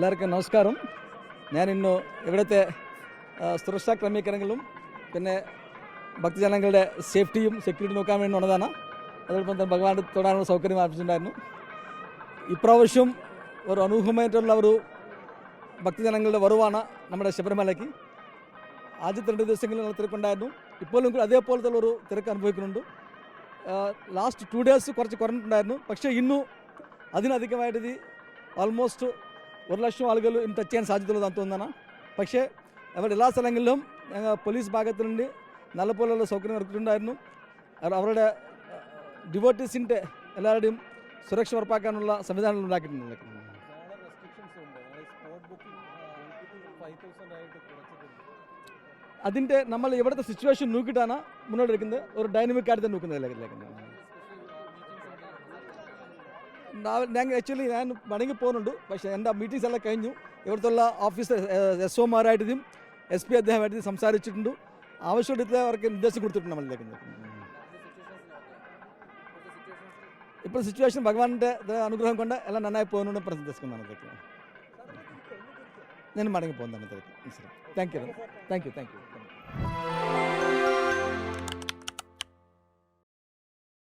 എല്ലാവർക്കും നമസ്കാരം. ഞാൻ ഇന്ന് ഇവിടുത്തെ സുരക്ഷാ ക്രമീകരണങ്ങളും പിന്നെ ഭക്തജനങ്ങളുടെ സേഫ്റ്റിയും സെക്യൂരിറ്റി നോക്കാൻ വേണ്ടി ഉള്ളതാണ് അതോടൊപ്പം തന്നെ ഭഗവാന്റെ തൊടാനുള്ള സൗകര്യം ആവശ്യമുണ്ടായിരുന്നു. ഇപ്രാവശ്യം ഒരു അനൂഹമായിട്ടുള്ള ഒരു ഭക്തജനങ്ങളുടെ വരവാണ് നമ്മുടെ ശബരിമലയ്ക്ക്. ആദ്യത്തെ രണ്ട് ദിവസങ്ങളിൽ നല്ല തിരക്കുണ്ടായിരുന്നു ഇപ്പോഴും കൂടി അതേപോലത്തുള്ള ഒരു തിരക്ക് അനുഭവിക്കുന്നുണ്ട്. ലാസ്റ്റ് ടു ഡേയ്സ് കുറച്ച് കുറഞ്ഞിട്ടുണ്ടായിരുന്നു. പക്ഷേ ഇന്നും അതിനധികമായിട്ട് ഇത് ആൾമോസ്റ്റ് ഒരു ലക്ഷം ആളുകൾ ഇനി ടച്ച് ചെയ്യാൻ സാധ്യതയുള്ളതാണ് തോന്നുന്നതാണ്. പക്ഷേ അവരുടെ എല്ലാ സ്ഥലങ്ങളിലും ഞങ്ങൾ പോലീസ് ഭാഗത്തു നിന്ന് നല്ല പോലെയുള്ള സൗകര്യം ഇറക്കിയിട്ടുണ്ടായിരുന്നു അവരുടെ ഡിവോട്ടീസിന്റെ എല്ലാവരുടെയും സുരക്ഷ ഉറപ്പാക്കാനുള്ള സംവിധാനങ്ങൾ ഉണ്ടാക്കിയിട്ടുണ്ട്. അതിന്റെ നമ്മൾ ഇവിടുത്തെ സിറ്റുവേഷൻ നോക്കിയിട്ടാണ് മുന്നോട്ട് എടുക്കുന്നത് ഒരു ഡൈനമിക് ആയിട്ട് തന്നെ നോക്കുന്നത് ഇതിലേക്ക് ഞാൻ ആക്ച്വലി ഞാൻ മടങ്ങി പോകുന്നുണ്ട്. പക്ഷേ എന്റെ മീറ്റിംഗ്സ് എല്ലാം കഴിഞ്ഞു. ഇവിടുത്തെ ഓഫീസർ എസ് ഒമാരായിട്ടും എസ് പി അദ്ദേഹമായിട്ടും സംസാരിച്ചിട്ടുണ്ട്. ആവശ്യമെടുത്ത് അവർക്ക് നിർദ്ദേശം കൊടുത്തിട്ടുണ്ട് നമ്മളിലേക്ക്. ഇപ്പോൾ സിറ്റുവേഷൻ ഭഗവാന്റെ അനുഗ്രഹം കൊണ്ട് എല്ലാം നന്നായി പോകുന്നുണ്ട് പ്രസിദ്ധമാണ് ഇതൊക്കെ ഞാൻ മടങ്ങി പോകുന്നതാണ് thank you thank you thank you